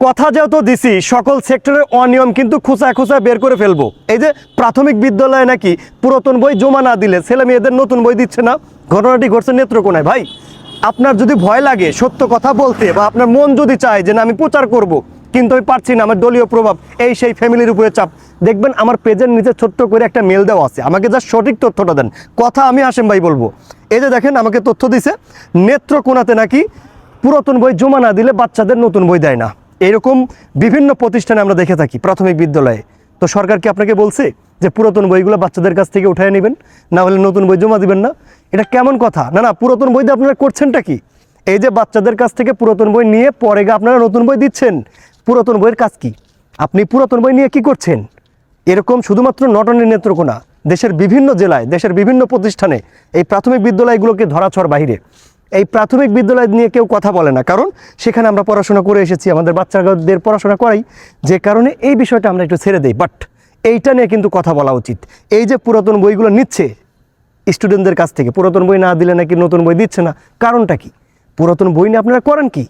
কথা যেহেতু দিছি, সকল সেক্টরের অনিয়ম কিন্তু খুঁচা খুঁচা বের করে ফেলব। এই যে প্রাথমিক বিদ্যালয়ে নাকি পুরাতন বই জমা না দিলে ছেলে মেয়েদের নতুন বই দিচ্ছে না? ঘটনাটি ঘটছে নেত্রকোনায়। ভাই, আপনার যদি ভয় লাগে সত্য কথা বলতে বা আপনার মন যদি চায় যে না, আমি প্রচার করব, কিন্তু আমি পারছি না, আমার দলীয় প্রভাব, এই সেই ফ্যামিলির উপরে চাপ, দেখবেন আমার পেজের নিচে ছোট্ট করে একটা মেল দেওয়া আছে। আমাকে যা সঠিক তথ্যটা দেন। কথা আমি আসেম ভাই বলব। এই যে দেখেন, আমাকে তথ্য দিছে, নেত্রকোনাতে নাকি পুরাতন বই জমা না দিলে বাচ্চাদের নতুন বই দেয় না। এরকম বিভিন্ন প্রতিষ্ঠানে আমরা দেখে থাকি প্রাথমিক বিদ্যালয়ে। তো সরকার কি আপনাকে বলছে যে পুরাতন বইগুলো বাচ্চাদের কাছ থেকে উঠায় নেবেন? না হলে নতুন বই জমা দিবেন না? এটা কেমন কথা? না না, পুরাতন বই দিয়ে আপনারা করছেনটা কি? এই যে বাচ্চাদের কাছ থেকে পুরাতন বই নিয়ে পরে গিয়ে আপনারা নতুন বই দিচ্ছেন, পুরাতন বইয়ের কাজ কি? আপনি পুরাতন বই নিয়ে কি করছেন? এরকম শুধুমাত্র নটনের নেত্রকোনা, দেশের বিভিন্ন জেলায়, দেশের বিভিন্ন প্রতিষ্ঠানে এই প্রাথমিক বিদ্যালয়গুলোকে ধরাছড় বাহিরে। এই প্রাথমিক বিদ্যালয় নিয়ে কেউ কথা বলে না। কারণ সেখানে আমরা পড়াশোনা করে এসেছি, আমাদের বাচ্চাদের পড়াশোনা করাই। যে কারণে এই বিষয়টা আমরা একটু ছেড়ে দিই। বাট এইটা নিয়ে কিন্তু কথা বলা উচিত। এই যে পুরাতন বইগুলো নিচ্ছে স্টুডেন্টদের কাছ থেকে, পুরাতন বই না দিলে নাকি নতুন বই দিচ্ছে না, কারণটা কি? পুরাতন বই নিয়ে আপনারা করেন কি?